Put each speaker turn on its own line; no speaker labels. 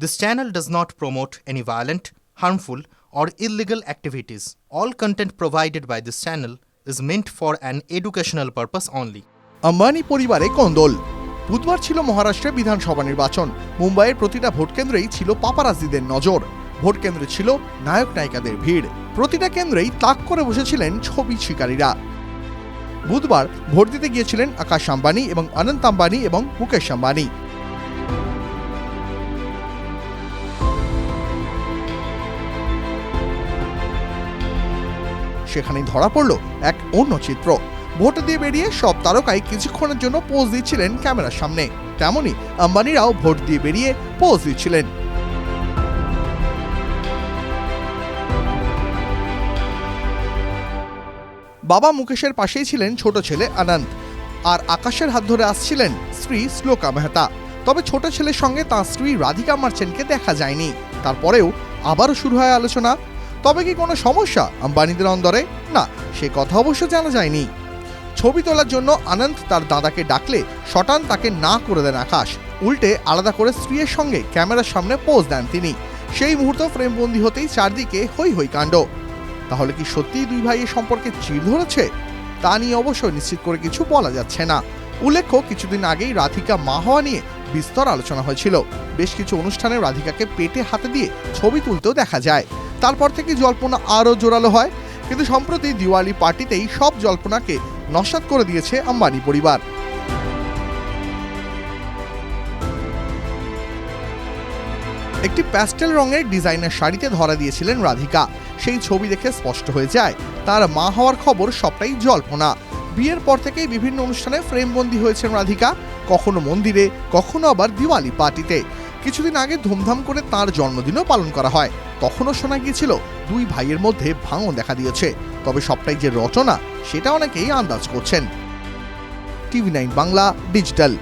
This channel does not promote any violent, harmful, or illegal activities. All content provided by this channel is meant for an educational purpose only.
Ambani পরিবারে কোন্দল বুধবার ছিল মহারাষ্ট্রে বিধানসভা নির্বাচন মুম্বাইয়ের প্রতিটা ভোট কেন্দ্রেই ছিল পাপারাজিদের নজর ভোট কেন্দ্রে ছিল নায়ক নায়িকাদের ভিড় প্রতিটা কেন্দ্রেই তাক করে বসেছিলেন ছবি শিকারীরা বুধবার ভোট দিতে গিয়েছিলেন আকাশ আম্বানি এবং অনন্ত আম্বানি এবং মুকেশ আম্বানি সেখানেই ধরা পড়ল এক অন্য চিত্র। ভোট দিয়ে বেরিয়ে সব তারকাই কিছুক্ষণের জন্য পোজ দিচ্ছিলেন ক্যামেরার সামনে। তেমনি আম্বানিরাও ভোট দিয়ে বেরিয়ে পোজ দিচ্ছিলেন। বাবা মুকেশের পাশেই ছিলেন ছোট ছেলে আনন্দ আর আকাশের হাত ধরে আসছিলেন স্ত্রী শ্লোকা মেহতা। তবে ছোট ছেলের সঙ্গে তাঁর স্ত্রী রাধিকা মার্চেন্টকে দেখা যায়নি। তারপরেও আবারও শুরু হয় আলোচনা। তবে কি কোনো সমস্যা আম্বানিদের অন্দরে? না, সে কথা অবশ্য জানা যায়নি। ছবি তোলার জন্য আনন্দ তার দাদাকে ডাকলে শটান তাকে না করে দেন আকাশ। উল্টে আলাদা করে স্ত্রীর সঙ্গে ক্যামেরার সামনে পোজ দেন তিনি। সেই মুহূর্ত ফ্রেমবন্দি হতেই চারদিকে হই হই কাণ্ড। তাহলে কি সত্যিই দুই ভাইয়ের সম্পর্কে চির ধরেছে? তা নিয়ে অবশ্য নিশ্চিত করে কিছু বলা যাচ্ছে না। উল্লেখ্য, কিছুদিন আগেই রাধিকা মা হওয়া নিয়ে বিস্তর আলোচনা হয়েছিল। বেশ কিছু অনুষ্ঠানে রাধিকাকে পেটে হাতে দিয়ে ছবি তুলতেও দেখা যায়। তারপর থেকে জল্পনা আরও জোরালো হয়। কিন্তু সম্প্রতি দিওয়ালি পার্টিতেই সব জল্পনাকে নস্বাত করে দিয়েছে আম্বানি পরিবার। একটি প্যাস্টেল রঙের ডিজাইনের শাড়িতে ধরা দিয়েছিলেন রাধিকা। সেই ছবি দেখে স্পষ্ট হয়ে যায়, তার মা হওয়ার খবর সবটাই জল্পনা। বিয়ের পর থেকেই বিভিন্ন অনুষ্ঠানে ফ্রেমবন্দি হয়েছেন রাধিকা, কখনো মন্দিরে, কখনো আবার দিওয়ালি পার্টিতে। কিছুদিন আগে ধুমধাম করে তার জন্মদিনও পালন করা হয়। তখনও শোনা গিয়েছিল, দুই ভাইয়ের মধ্যে ভাঙন দেখা দিয়েছে। তবে সবটাই যে রচনা, সেটা অনেকেই আন্দাজ করছেন। TV nine Bangla, digital.